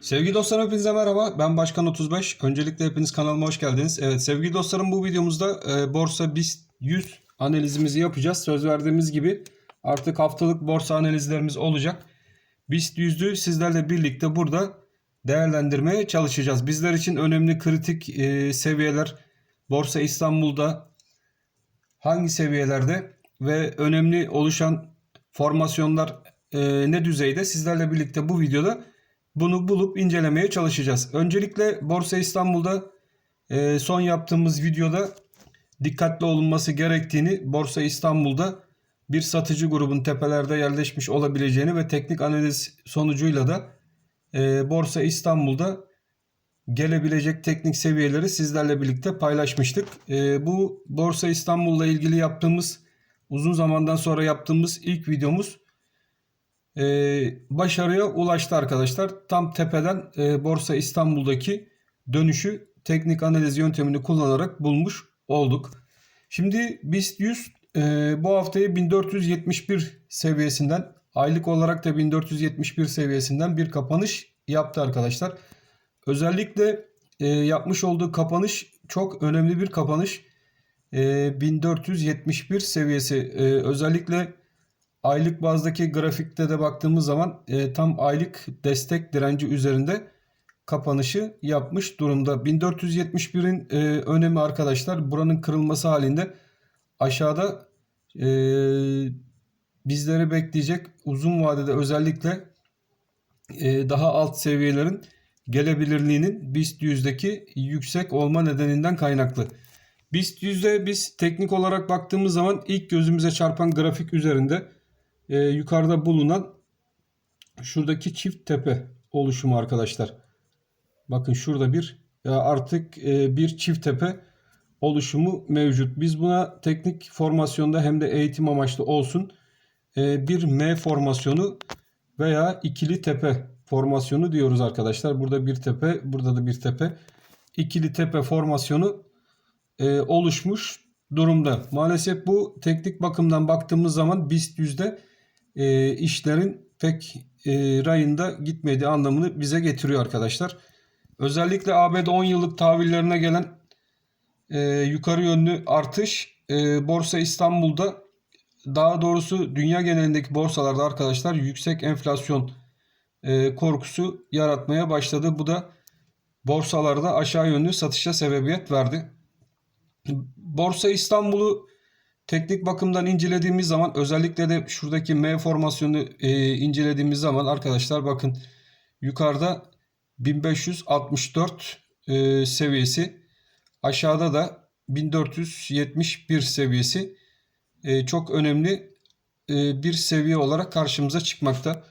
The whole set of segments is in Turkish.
Sevgili dostlarım hepinize merhaba. Ben Başkan 35. Öncelikle hepiniz kanalıma hoş geldiniz. Evet sevgili dostlarım bu videomuzda e, borsa BIST 100 analizimizi yapacağız. Söz verdiğimiz gibi artık haftalık borsa analizlerimiz olacak. BIST 100'ü sizlerle birlikte burada değerlendirmeye çalışacağız. Bizler için önemli kritik e, seviyeler Borsa İstanbul'da hangi seviyelerde ve önemli oluşan formasyonlar e, ne düzeyde sizlerle birlikte bu videoda bunu bulup incelemeye çalışacağız. Öncelikle Borsa İstanbul'da e, son yaptığımız videoda dikkatli olunması gerektiğini, Borsa İstanbul'da bir satıcı grubun tepelerde yerleşmiş olabileceğini ve teknik analiz sonucuyla da e, Borsa İstanbul'da gelebilecek teknik seviyeleri sizlerle birlikte paylaşmıştık. E, bu Borsa İstanbul'la ilgili yaptığımız uzun zamandan sonra yaptığımız ilk videomuz e, başarıya ulaştı arkadaşlar. Tam tepeden e, Borsa İstanbul'daki dönüşü teknik analiz yöntemini kullanarak bulmuş olduk. Şimdi BIST 100 e, bu haftayı 1471 seviyesinden aylık olarak da 1471 seviyesinden bir kapanış yaptı arkadaşlar. Özellikle e, yapmış olduğu kapanış çok önemli bir kapanış. E, 1471 seviyesi e, özellikle aylık bazdaki grafikte de baktığımız zaman e, tam aylık destek direnci üzerinde kapanışı yapmış durumda. 1471'in e, önemi arkadaşlar buranın kırılması halinde aşağıda e, bizleri bekleyecek uzun vadede özellikle e, daha alt seviyelerin gelebilirliğinin BIST 100'deki yüksek olma nedeninden kaynaklı. BIST 100'de biz teknik olarak baktığımız zaman ilk gözümüze çarpan grafik üzerinde e, yukarıda bulunan şuradaki çift tepe oluşumu arkadaşlar. Bakın şurada bir e, artık e, bir çift tepe oluşumu mevcut. Biz buna teknik formasyonda hem de eğitim amaçlı olsun e, bir M formasyonu veya ikili tepe formasyonu diyoruz arkadaşlar. Burada bir tepe, burada da bir tepe. İkili tepe formasyonu e, oluşmuş durumda. Maalesef bu teknik bakımdan baktığımız zaman BIST yüzde e, işlerin pek e, rayında gitmediği anlamını bize getiriyor arkadaşlar. Özellikle ABD 10 yıllık tahvillerine gelen e, yukarı yönlü artış e, Borsa İstanbul'da daha doğrusu dünya genelindeki borsalarda arkadaşlar yüksek enflasyon e, korkusu yaratmaya başladı. Bu da borsalarda aşağı yönlü satışa sebebiyet verdi. Borsa İstanbul'u teknik bakımdan incelediğimiz zaman özellikle de şuradaki M formasyonu e, incelediğimiz zaman arkadaşlar bakın yukarıda 1564 e, seviyesi aşağıda da 1471 seviyesi e, çok önemli e, bir seviye olarak karşımıza çıkmakta.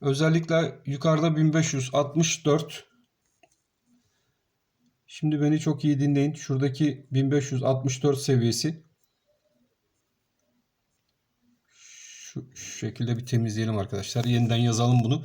Özellikle yukarıda 1564 Şimdi beni çok iyi dinleyin. Şuradaki 1564 seviyesi şu, şekilde bir temizleyelim arkadaşlar. Yeniden yazalım bunu.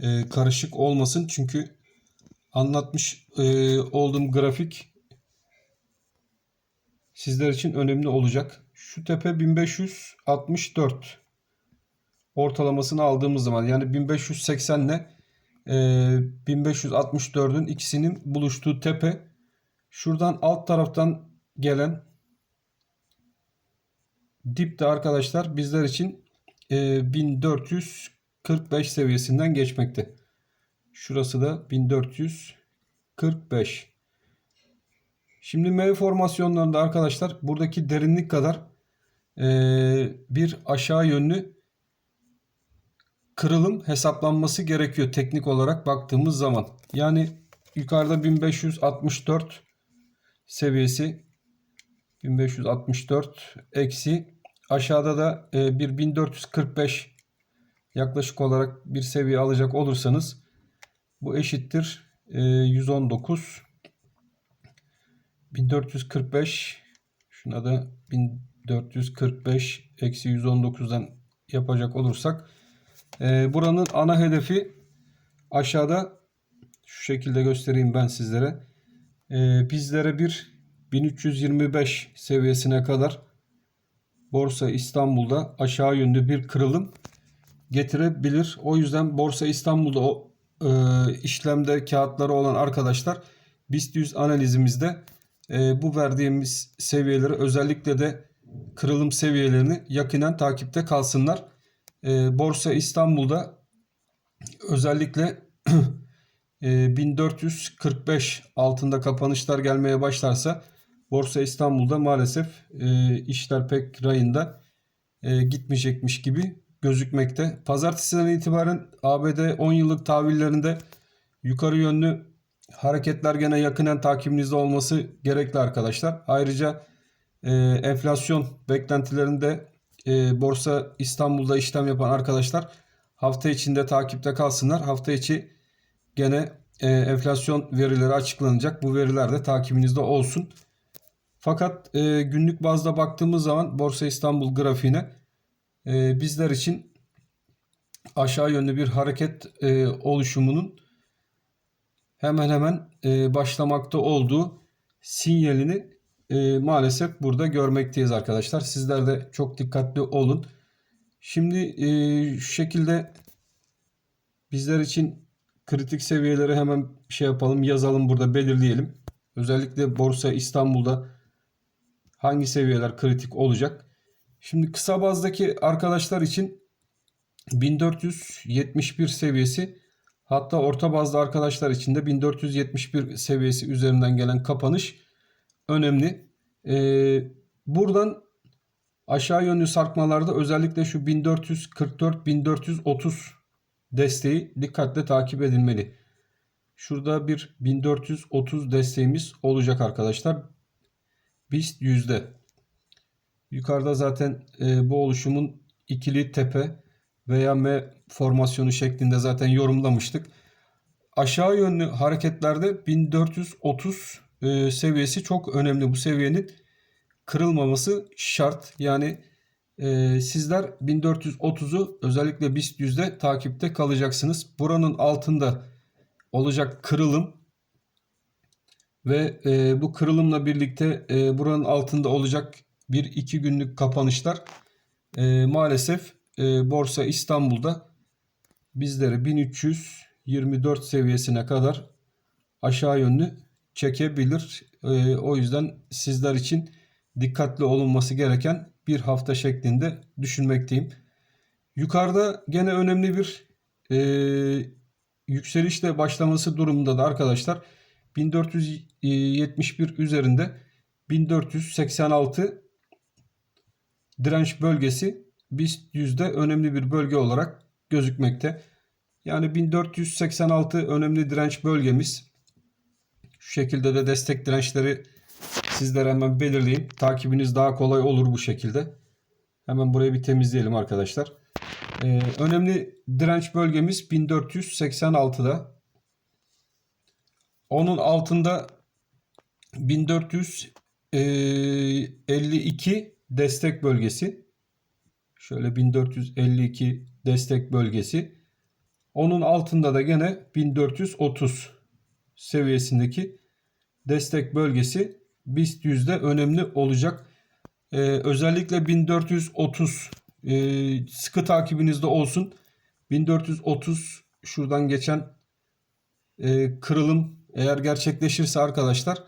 Ee, karışık olmasın çünkü anlatmış e, olduğum grafik sizler için önemli olacak. Şu tepe 1564 ortalamasını aldığımız zaman yani 1580 ile e, 1564'ün ikisinin buluştuğu tepe şuradan alt taraftan gelen dip de arkadaşlar bizler için 1445 seviyesinden geçmekte. Şurası da 1445. Şimdi M formasyonlarında arkadaşlar buradaki derinlik kadar e, bir aşağı yönlü kırılım hesaplanması gerekiyor teknik olarak baktığımız zaman. Yani yukarıda 1564 seviyesi 1564 eksi aşağıda da e, bir 1445 yaklaşık olarak bir seviye alacak olursanız bu eşittir e, 119 1445 şuna da 1445 eksi 119'dan yapacak olursak e, buranın ana hedefi aşağıda şu şekilde göstereyim ben sizlere. E, bizlere bir 1325 seviyesine kadar Borsa İstanbul'da aşağı yönlü bir kırılım getirebilir. O yüzden Borsa İstanbul'da o e, işlemde kağıtları olan arkadaşlar BIST 100 analizimizde e, bu verdiğimiz seviyeleri özellikle de kırılım seviyelerini yakinen takipte kalsınlar. E, Borsa İstanbul'da özellikle e, 1445 altında kapanışlar gelmeye başlarsa Borsa İstanbul'da maalesef e, işler pek rayında e, gitmeyecekmiş gibi gözükmekte. Pazartesiden itibaren ABD 10 yıllık tahvillerinde yukarı yönlü hareketler gene yakinen takibinizde olması gerekli arkadaşlar. Ayrıca e, enflasyon beklentilerinde e, Borsa İstanbul'da işlem yapan arkadaşlar hafta içinde takipte kalsınlar. Hafta içi gene e, enflasyon verileri açıklanacak. Bu veriler de takibinizde olsun. Fakat e, günlük bazda baktığımız zaman Borsa İstanbul grafiğine e, bizler için aşağı yönlü bir hareket e, oluşumunun hemen hemen e, başlamakta olduğu sinyalini e, maalesef burada görmekteyiz arkadaşlar. Sizler de çok dikkatli olun. Şimdi e, şu şekilde bizler için kritik seviyeleri hemen şey yapalım yazalım burada belirleyelim. Özellikle Borsa İstanbul'da hangi seviyeler kritik olacak? Şimdi kısa bazdaki arkadaşlar için 1471 seviyesi hatta orta bazda arkadaşlar için de 1471 seviyesi üzerinden gelen kapanış önemli. Ee, buradan aşağı yönlü sarkmalarda özellikle şu 1444-1430 desteği dikkatle takip edilmeli. Şurada bir 1430 desteğimiz olacak arkadaşlar. BIST yüzde. Yukarıda zaten e, bu oluşumun ikili tepe veya M formasyonu şeklinde zaten yorumlamıştık. Aşağı yönlü hareketlerde 1430 e, seviyesi çok önemli. Bu seviyenin kırılmaması şart. Yani e, sizler 1430'u özellikle BIST yüzde takipte kalacaksınız. Buranın altında olacak kırılım ve e, bu kırılımla birlikte e, buranın altında olacak bir iki günlük kapanışlar e, maalesef e, Borsa İstanbul'da bizleri 1324 seviyesine kadar aşağı yönlü çekebilir. E, o yüzden sizler için dikkatli olunması gereken bir hafta şeklinde düşünmekteyim. Yukarıda gene önemli bir e, yükselişle başlaması durumunda da arkadaşlar 1471 üzerinde 1486 direnç bölgesi BIST yüzde önemli bir bölge olarak gözükmekte. Yani 1486 önemli direnç bölgemiz. Şu şekilde de destek dirençleri sizlere hemen belirleyeyim. Takibiniz daha kolay olur bu şekilde. Hemen burayı bir temizleyelim arkadaşlar. Ee, önemli direnç bölgemiz 1486'da. Onun altında 1452 destek bölgesi. Şöyle 1452 destek bölgesi. Onun altında da gene 1430 seviyesindeki destek bölgesi BIST yüzde önemli olacak. Ee, özellikle 1430 e, sıkı takibinizde olsun. 1430 şuradan geçen e, kırılım eğer gerçekleşirse arkadaşlar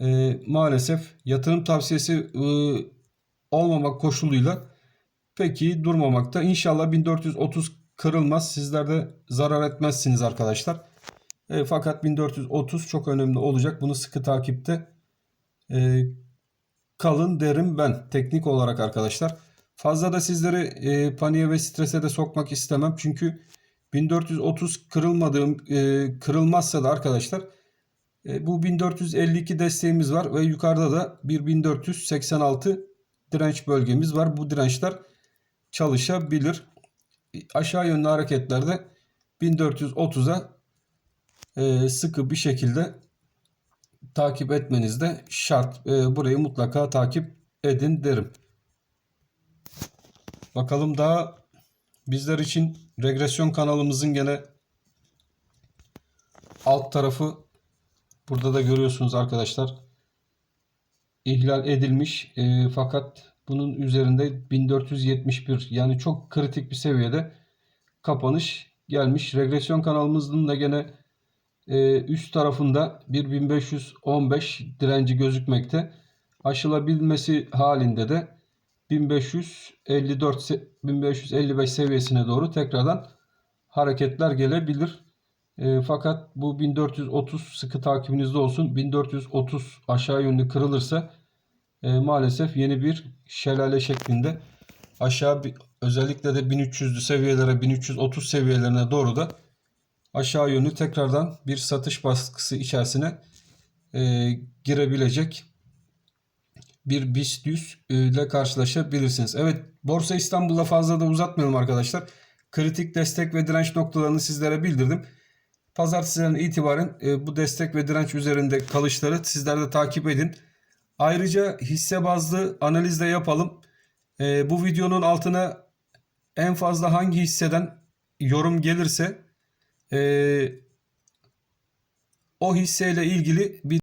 e, maalesef yatırım tavsiyesi e, olmamak koşuluyla peki durmamakta. İnşallah 1430 kırılmaz. Sizler de zarar etmezsiniz arkadaşlar. E, fakat 1430 çok önemli olacak. Bunu sıkı takipte e, kalın derim ben teknik olarak arkadaşlar. Fazla da sizleri e, paniğe ve strese de sokmak istemem. Çünkü 1430 kırılmadığım e, kırılmazsa da arkadaşlar e, bu 1452 desteğimiz var ve yukarıda da bir 1486 direnç bölgemiz var. Bu dirençler çalışabilir. Aşağı yönlü hareketlerde 1430'a e, sıkı bir şekilde takip etmeniz de şart. E, burayı mutlaka takip edin derim. Bakalım daha bizler için regresyon kanalımızın gene alt tarafı burada da görüyorsunuz arkadaşlar. ihlal edilmiş e, fakat bunun üzerinde 1471 yani çok kritik bir seviyede kapanış gelmiş. Regresyon kanalımızın da gene e, üst tarafında bir 1515 direnci gözükmekte. Aşılabilmesi halinde de 1554 se- 1555 seviyesine doğru tekrardan hareketler gelebilir. E, fakat bu 1430 sıkı takibinizde olsun. 1430 aşağı yönlü kırılırsa e, maalesef yeni bir şelale şeklinde aşağı özellikle de 1300'lü seviyelere 1330 seviyelerine doğru da aşağı yönlü tekrardan bir satış baskısı içerisine e, girebilecek bir BIST 100 ile karşılaşabilirsiniz. Evet Borsa İstanbul'da fazla da uzatmayalım arkadaşlar. Kritik destek ve direnç noktalarını sizlere bildirdim. Pazartesiden itibaren e, bu destek ve direnç üzerinde kalışları sizler de takip edin. Ayrıca hisse bazlı analiz de yapalım. E, bu videonun altına en fazla hangi hisseden yorum gelirse e, o hisseyle ilgili bir